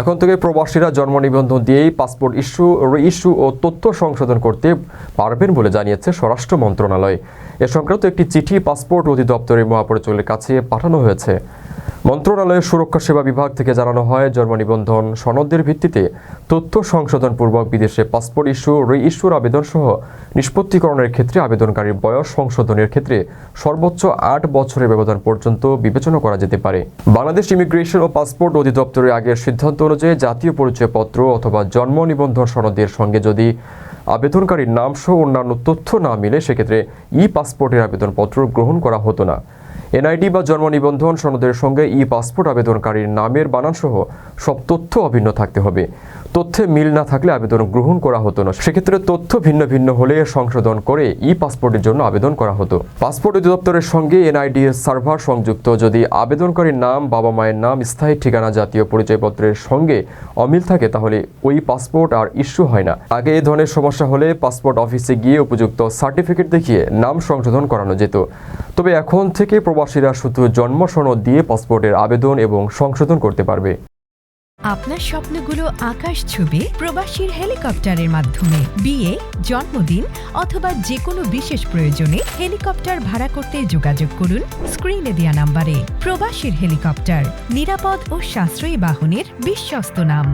এখন থেকে প্রবাসীরা জন্ম নিবন্ধন দিয়েই পাসপোর্ট ইস্যু ইস্যু ও তথ্য সংশোধন করতে পারবেন বলে জানিয়েছে স্বরাষ্ট্র মন্ত্রণালয়। এ সংক্রান্ত একটি চিঠি পাসপোর্ট অধিদপ্তরের মহাপরিচালকের কাছে পাঠানো হয়েছে। মন্ত্রণালয়ের সুরক্ষা সেবা বিভাগ থেকে জানানো হয়, জন্ম নিবন্ধন সনদের ভিত্তিতে তথ্য সংশোধনপূর্বক বিদেশে পাসপোর্ট ইস্যু রি ইস্যুর আবেদন সহ নিষ্পত্তিকরণের ক্ষেত্রে আবেদনকারীর বয়স সংশোধনের ক্ষেত্রে সর্বোচ্চ আট বছরের ব্যবধান পর্যন্ত বিবেচনা করা যেতে পারে। বাংলাদেশ ইমিগ্রেশন ও পাসপোর্ট অধিদপ্তরের আগের সিদ্ধান্ত অনুযায়ী জাতীয় পরিচয়পত্র অথবা জন্ম নিবন্ধন সনদের সঙ্গে যদি আবেদনকারীর নাম সহ অন্যান্য তথ্য না মিলে, সেক্ষেত্রে ই পাসপোর্টের আবেদনপত্র গ্রহণ করা হতো না। এনআইডি বা জন্ম নিবন্ধন সনদের সঙ্গে ই পাসপোর্ট আবেদনকারীর নামের বানান সহ সব তথ্য অভিন্ন থাকতে হবে। তথ্যে মিল না থাকলে আবেদন গ্রহণ করা হতো না। সেক্ষেত্রে তথ্য ভিন্ন ভিন্ন হলে সংশোধন করে ই পাসপোর্টের জন্য আবেদন করা হতো। পাসপোর্ট অধিদপ্তরের সঙ্গে এনআইডি এর সার্ভার সংযুক্ত যদি আবেদনকারীর নাম, বাবা মায়ের নাম, স্থায়ী ঠিকানা, জাতীয় পরিচয়পত্রের সঙ্গে অমিল থাকে, তাহলে ওই পাসপোর্ট আর ইস্যু হয় না। আগে এই ধরনের সমস্যা হলে পাসপোর্ট অফিসে গিয়ে উপযুক্ত সার্টিফিকেট দেখিয়ে নাম সংশোধন করানো যেত। তবে এখন থেকে প্রবাসীরা শুধু জন্ম সনদ দিয়ে পাসপোর্টের আবেদন এবং সংশোধন করতে পারবে। আপনার স্বপ্নগুলো আকাশ ছবি প্রবাসীর হেলিকপ্টারের মাধ্যমে। বিয়ে, জন্মদিন অথবা যে কোনো বিশেষ প্রয়োজনে হেলিকপ্টার ভাড়া করতে যোগাযোগ করুন স্ক্রিনে দেওয়া নাম্বারে। প্রবাসীর হেলিকপ্টার, নিরাপদ ও সাশ্রয়ী বাহনের বিশ্বস্ত নাম।